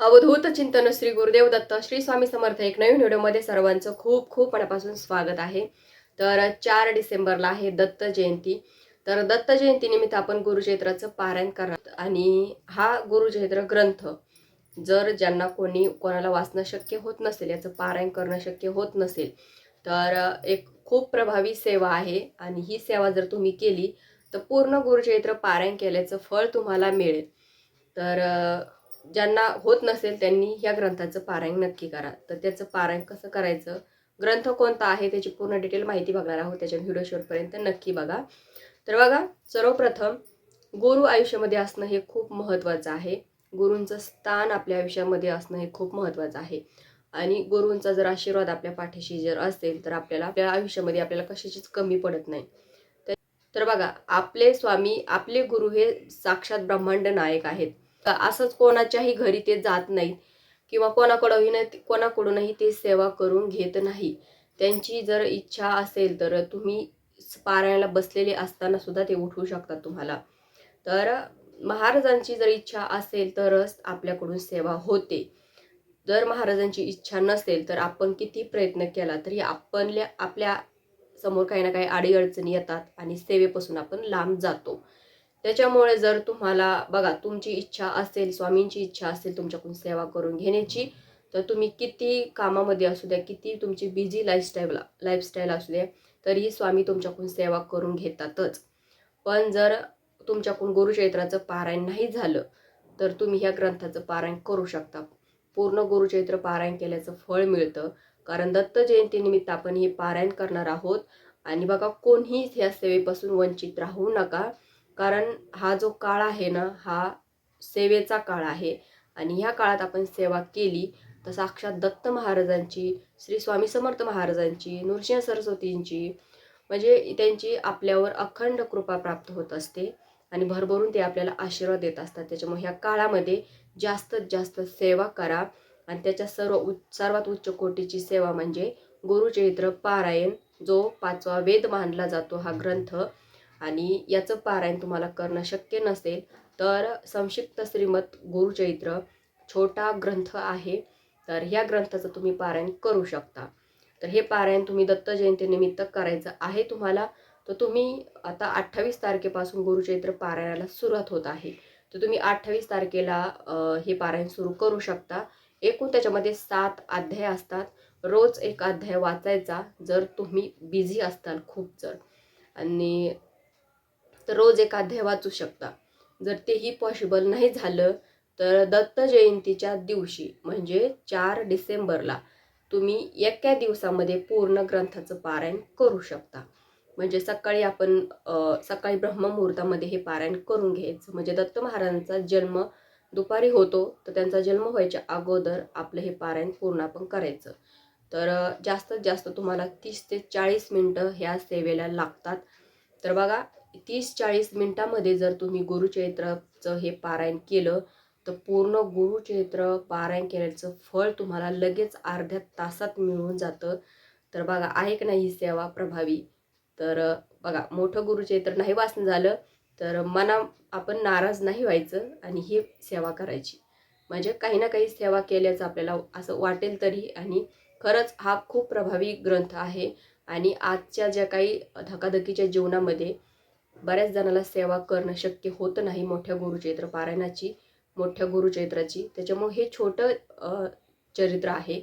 अवधूत चिंतन श्री गुरुदेव दत्त श्री स्वामी समर्थ एक नवीन व्हिडिओमध्ये सर्वांचं खूप खूप मनापासून स्वागत आहे. तर चार डिसेंबरला आहे दत्त जयंती. तर दत्त जयंतीनिमित्त आपण गुरुचैत्राचं पारायण करणार आणि हा गुरुचैत्र ग्रंथ जर ज्यांना कोणी कोणाला वाचणं शक्य होत नसेल याचं पारायण करणं शक्य होत नसेल तर एक खूप प्रभावी सेवा आहे. आणि ही सेवा जर तुम्ही केली तर पूर्ण गुरुचैत्र पारायण केल्याचं फळ तुम्हाला मिळेल. तर ज्यांना होत नसेल त्यांनी ह्या ग्रंथाचं पारायण नक्की करा. तर त्याचं पारायण कसं करायचं? ग्रंथ कोणता आहे? त्याची पूर्ण डिटेल माहिती बघणार आहोत. त्याच्या व्हिडिओ नक्की बघा. तर बघा सर्वप्रथम गुरु आयुष्यामध्ये असणं हे खूप महत्त्वाचं आहे. गुरूंचं स्थान आपल्या आयुष्यामध्ये असणं हे खूप महत्त्वाचं आहे. आणि गुरूंचा जर आशीर्वाद आपल्या पाठीशी जर असेल तर आपल्याला आपल्या आयुष्यामध्ये आपल्याला कशाचीच कमी पडत नाही. तर बघा आपले स्वामी आपले गुरु हे साक्षात ब्रह्मांड नायक आहेत. असंच कोणाच्याही घरी ते जात नाहीत. किंवा कोणाकडूनही नाही कोणाकडूनही ते सेवा करून घेत नाही. त्यांची जर इच्छा असेल तर तुम्ही पारायणाला बसलेले असताना सुद्धा ते उठवू शकतात तुम्हाला. तर महाराजांची जर इच्छा असेल तरच आपल्याकडून सेवा होते. जर महाराजांची इच्छा नसेल तर आपण किती प्रयत्न केला तरी आपणल्या आपल्यासमोर काही ना काही अडीअडचणी येतात आणि सेवेपासून आपण लांब जातो. त्याच्यामुळे जर तुम्हाला बघा तुमची इच्छा असेल स्वामींची इच्छा असेल तुमच्याकडून सेवा करून घेण्याची तर तुम्ही किती कामामध्ये असू द्या किती तुमची बिझी लाईफस्टाईल लाईफस्टाईल असू द्या तरीही स्वामी तुमच्याकडून सेवा करून घेतातच. पण जर तुमच्याकडून गुरुचैत्राचं पारायण नाही झालं तर तुम्ही ह्या ग्रंथाचं पारायण करू शकता. पूर्ण गुरुचैत्र पारायण केल्याचं फळ मिळतं कारण दत्त जयंतीनिमित्त आपण हे पारायण करणार आहोत. आणि बघा कोणीही ह्या सेवेपासून वंचित राहू नका. कारण हा जो काळ आहे ना हा सेवेचा काळ आहे. आणि ह्या काळात आपण सेवा केली तर साक्षात दत्त महाराजांची श्री स्वामी समर्थ महाराजांची नृसिंह सरस्वतींची म्हणजे त्यांची आपल्यावर अखंड कृपा प्राप्त होत असते. आणि भरभरून ते आपल्याला आशीर्वाद देत असतात. त्याच्यामुळे ह्या काळामध्ये जास्तीत जास्त सेवा करा. आणि त्याच्या सर्व उच्च सर्वात उच्च कोटीची सेवा म्हणजे गुरुचरित्र पारायण जो पाचवा वेद मानला जातो हा ग्रंथ. आणि याचं पारायण तुम्हाला करणं शक्य नसेल तर संक्षिप्त श्रीमत गुरुचरित्र छोटा ग्रंथ आहे. तर ह्या ग्रंथाचं तुम्ही पारायण करू शकता. तर हे पारायण तुम्ही दत्त जयंतीनिमित्त करायचं आहे तुम्हाला. तर तुम्ही आता अठ्ठावीस तारखेपासून गुरुचैत्र पारायणाला सुरुवात होत आहे. तर तुम्ही अठ्ठावीस तारखेला हे पारायण सुरू करू शकता. एकूण त्याच्यामध्ये सात अध्याय असतात. रोज एक अध्याय वाचायचा जर तुम्ही बिझी असताल खूप जर. आणि तर रोज एक अध्याय वाचू शकता. जर तेही पॉसिबल नाही झालं तर दत्त जयंतीच्या दिवशी म्हणजे चार डिसेंबरला तुम्ही एका दिवसामध्ये पूर्ण ग्रंथाचं पारायण करू शकता. म्हणजे सकाळी आपण सकाळी ब्रह्ममुहूर्तामध्ये हे पारायण करून घ्यायचं. म्हणजे दत्त महाराजांचा जन्म दुपारी होतो तर त्यांचा जन्म व्हायच्या अगोदर आपलं हे पारायण पूर्ण आपण करायचं. तर जास्तीत जास्त तुम्हाला तीस ते चाळीस मिनटं ह्या सेवेला लागतात. तर बघा तीस चाळीस मिनटामध्ये जर तुम्ही गुरुचरित्राचं हे पारायण केलं तर पूर्ण गुरुचैत्र पारायण केल्याचं फळ तुम्हाला लगेच अर्ध्या तासात मिळून जातं. तर बघा आहे का नाही ही सेवा प्रभावी? तर बघा मोठं गुरुचैत्र नाही वाचणं झालं तर मना आपण नाराज नाही व्हायचं आणि ही सेवा करायची. म्हणजे काही ना काही सेवा केल्याचं आपल्याला असं वाटेल तरी आणि खरंच हा खूप प्रभावी ग्रंथ आहे. आणि आजच्या ज्या काही धकाधकीच्या जीवनामध्ये बऱ्याच जणाला सेवा करणं शक्य होत नाही मोठ्या गुरुचैत्र पारायणाची मोठ्या गुरुचैत्राची त्याच्यामुळे हे छोटं चरित्र आहे.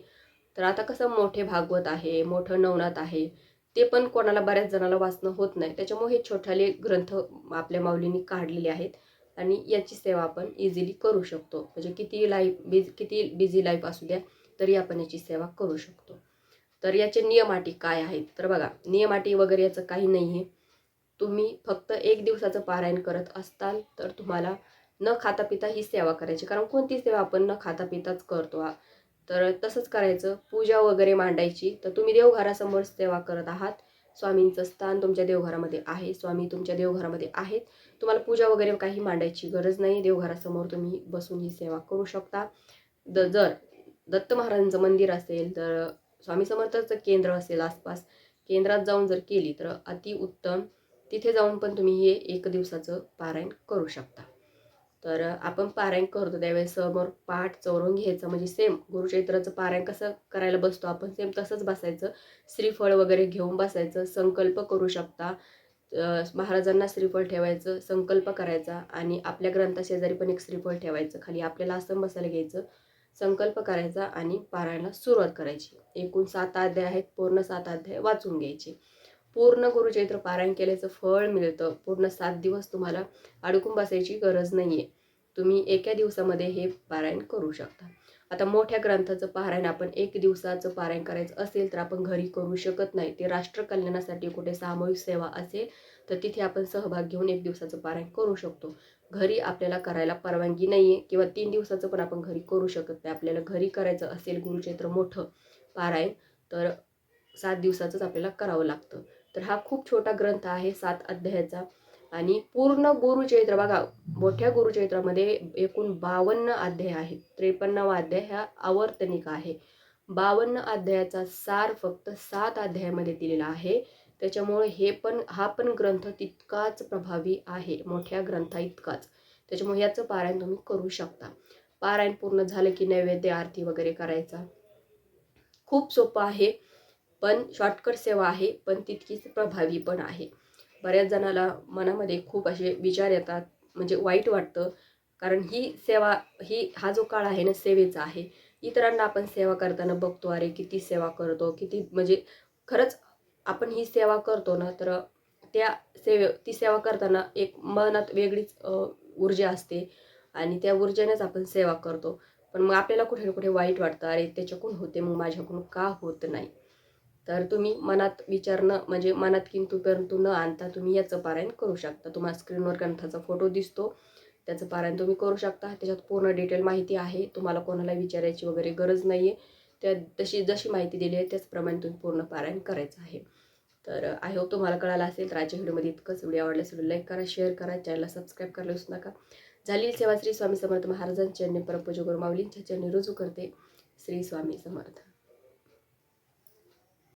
तर आता कसं मोठे भागवत आहे मोठं नवनाथ आहे ते पण कोणाला बऱ्याच जणाला वाचणं होत नाही. त्याच्यामुळे हे छोटाले ग्रंथ आपल्या माऊलींनी काढलेले आहेत आणि याची सेवा आपण इझिली करू शकतो. म्हणजे किती लाईफ बिज किती बिझी लाईफ असू द्या तरी आपण याची सेवा करू शकतो. तर याचे नियमाटी काय आहेत? तर बघा नियमाटी वगैरे याचं काही नाही आहे तुम्ही फक्त एक दिवसाचं पारायण करत असताल तर तुम्हाला न खाता पिता ही सेवा करायची. कारण कोणती सेवा आपण न खाता पिताच करतो? हा. तर तसंच करायचं. पूजा वगैरे मांडायची. तर तुम्ही देवघरासमोर सेवा करत आहात. स्वामींचं स्थान तुमच्या देवघरामध्ये आहे. स्वामी तुमच्या देवघरामध्ये आहेत. तुम्हाला पूजा वगैरे काही मांडायची गरज नाही. देवघरासमोर तुम्ही बसून ही सेवा करू शकता. द जर दत्त महाराजांचं मंदिर असेल तर स्वामी समर्थाचं केंद्र असेल आसपास केंद्रात जाऊन जर केली तर अतिउत्तम. तिथे जाऊन पण तुम्ही हे एक दिवसाचं पारायण करू शकता. तर आपण पारायण करतो त्यावेळेस समोर पाठ चौरून घ्यायचं म्हणजे सेम गुरुचैत्राचं पारायण कसं करायला बसतो आपण सेम तसंच बसायचं. श्रीफळ वगैरे घेऊन बसायचं संकल्प करू शकता. महाराजांना श्रीफळ ठेवायचं संकल्प करायचा आणि आपल्या ग्रंथाशेजारी पण एक श्रीफळ ठेवायचं. खाली आपल्याला असं बसायला घ्यायचं संकल्प करायचा आणि पारायणाला सुरुवात करायची. एकूण सात अध्याय आहेत पूर्ण सात अध्याय वाचून घ्यायचे. पूर्ण गुरुचैत्र पारायण केल्याचं फळ मिळतं. पूर्ण सात दिवस तुम्हाला अडकून बसायची गरज नाही आहे तुम्ही एका दिवसामध्ये हे पारायण करू शकता. आता मोठ्या ग्रंथाचं पारायण आपण एक दिवसाचं पारायण करायचं असेल तर आपण घरी करू शकत नाही. ते राष्ट्र कल्याणासाठी कुठे सामूहिक सेवा असेल तर तिथे आपण सहभाग घेऊन एक दिवसाचं पारायण करू शकतो. घरी आपल्याला करायला परवानगी नाही आहे किंवा तीन दिवसाचं पण आपण घरी करू शकत नाही. आपल्याला घरी करायचं असेल गुरुचैत्र मोठं पारायण तर सात दिवसाचंच आपल्याला करावं लागतं. तर हा खूप छोटा ग्रंथ आहे सात अध्यायाचा. आणि पूर्ण गुरुचैत्र बघा मोठ्या गुरुचैत्रामध्ये एकूण बावन्न अध्याय आहेत. त्रेपन्नावा अध्याय हा आवर्तनिका आहे. बावन्न अध्यायाचा सार फक्त सात अध्यायामध्ये दिलेला आहे. त्याच्यामुळे हे पण हा पण ग्रंथ तितकाच प्रभावी आहे. मोठ्या ग्रंथा इतकाच. त्याच्यामुळे याचं पारायण तुम्ही करू शकता. पारायण पूर्ण झालं की नैवेद्य आरती वगैरे करायचा. खूप सोपं आहे. पण शॉर्टकट सेवा आहे पण तितकीच प्रभावी पण आहे. बऱ्याच जणाला मनामध्ये खूप असे विचार येतात म्हणजे वाईट वाटतं. कारण ही सेवा ही हा जो काळ आहे ना सेवेचा आहे. इतरांना आपण सेवा करताना बघतो अरे किती सेवा करतो किती म्हणजे खरंच आपण ही सेवा करतो ना तर त्या सेवे ती सेवा करताना एक मनात वेगळीच ऊर्जा असते. आणि त्या ऊर्जेनेच आपण सेवा करतो. पण मग आपल्याला कुठे ना कुठे वाईट वाटतं अरे त्याच्याकडून होते मग माझ्याकडून का होत नाही? तर तुम्ही मनात विचारणं म्हणजे मनात किंतु परंतु न आणता तुम्ही याचं पारायण करू शकता. तुम्हाला स्क्रीनवर ग्रंथाचा फोटो दिसतो त्याचं पारायण तुम्ही करू शकता. त्याच्यात पूर्ण डिटेल माहिती आहे तुम्हाला कोणाला विचारायची वगैरे गरज नाही आहे त्या तशी जशी माहिती दिली आहे त्याचप्रमाणे तुम्ही पूर्ण पारायण करायचं आहे. तर आय होप तुम्हाला कळालं असेल तर आजच्या व्हिडिओमध्ये इतकंच. व्हिडिओ आवडल्यास व्हिडिओ लाईक करा शेअर करा चॅनलला सबस्क्राईब करायला विसरू नका. झाली सेवा श्री स्वामी समर्थ महाराजांच्या चरणी परपूज गुरु माऊलींच्या चरणी रुजू करते. श्री स्वामी समर्थ.